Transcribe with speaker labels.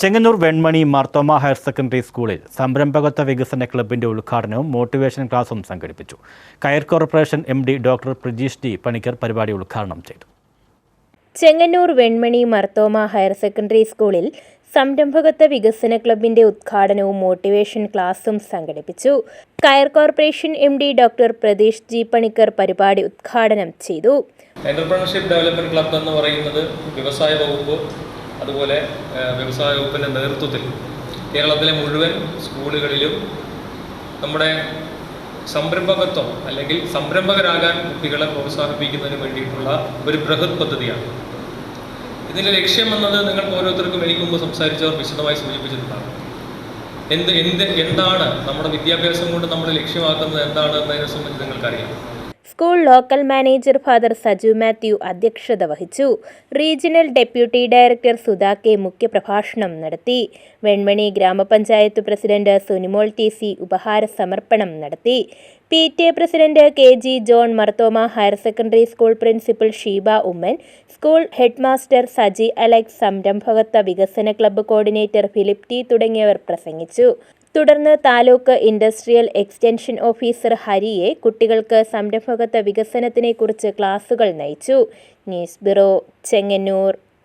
Speaker 1: Chengannur Venmani Marthoma higher secondary സ്കൂളിൽ സംരംഭകത്വ വികസന ക്ലബിന്റെ ഉദ്ഘാടനവും മോട്ടിവേഷൻ ക്ലാസും സംഘടിപ്പിച്ചു. Coir corporation M D doctor Prajeesh D Panicker പരിപാടി ഉദ്ഘാടനം ചെയ്തു.
Speaker 2: ചെങ്ങന്നൂർ വെൺമണി മർത്തോമ ഹയർ സെക്കൻഡറി സ്കൂളിൽ സംരംഭകത്വ വികസന ക്ലബിന്റെ ഉദ്ഘാടനവും മോട്ടിവേഷൻ ക്ലാസും സംഘടിപ്പിച്ചു. Coir corporation M D doctor Pratheesh G Panicker പരിപാടി ഉദ്ഘാടനം ചെയ്തു.
Speaker 3: എന്റർപ്രണർഷിപ്പ് ഡെവലപ്മെന്റ് ക്ലബ് എന്ന് പറയുന്നത് വ്യവസായ വകുപ്പ് അതുപോലെ വ്യവസായ വകുപ്പിന്റെ നേതൃത്വത്തിൽ കേരളത്തിലെ മുഴുവൻ സ്കൂളുകളിലും നമ്മുടെ സംരംഭകത്വം അല്ലെങ്കിൽ സംരംഭകരാകാൻ കുട്ടികളെ പ്രോത്സാഹിപ്പിക്കുന്നതിന് വേണ്ടിയിട്ടുള്ള ഒരു ബൃഹത് പദ്ധതിയാണ്. ഇതിന്റെ ലക്ഷ്യം എന്നത് നിങ്ങൾക്ക് ഓരോരുത്തർക്കും എനിക്ക് മുമ്പ് സംസാരിച്ചവർ വിശദമായി സൂചിപ്പിച്ചിട്ടുണ്ടാകും. എന്ത് എന്ത് എന്താണ് നമ്മുടെ വിദ്യാഭ്യാസം കൊണ്ട് നമ്മൾ ലക്ഷ്യമാക്കുന്നത്? എന്താണ് എന്നതിനെ സംബന്ധിച്ച് നിങ്ങൾക്കറിയാം.
Speaker 2: School local manager father Saju Mathew അധ്യക്ഷത വഹിച്ചു. Regional deputy director Sudha K മുഖ്യപ്രഭാഷണം നടത്തി. വെൺമണി ഗ്രാമപഞ്ചായത്ത് പ്രസിഡന്റ് സുനിമോൾ ടി സി ഉപഹാര സമർപ്പണം നടത്തി. P T A president K G John Marthoma higher secondary school principal Sheeba Oommen school head master Saji Alex സംരംഭകത്വ വികസന ക്ലബ്ബ് കോർഡിനേറ്റർ ഫിലിപ്പ് ടി തുടങ്ങിയവർ പ്രസംഗിച്ചു. തുടർന്ന് താലൂക്ക് ഇൻഡസ്ട്രിയൽ എക്സ്റ്റൻഷൻ ഓഫീസർ ഹരിയെ കുട്ടികൾക്ക് സംരംഭകത്വ വികസനത്തിനെക്കുറിച്ച് ക്ലാസുകൾ നയിച്ചു. News bureau Chengannur.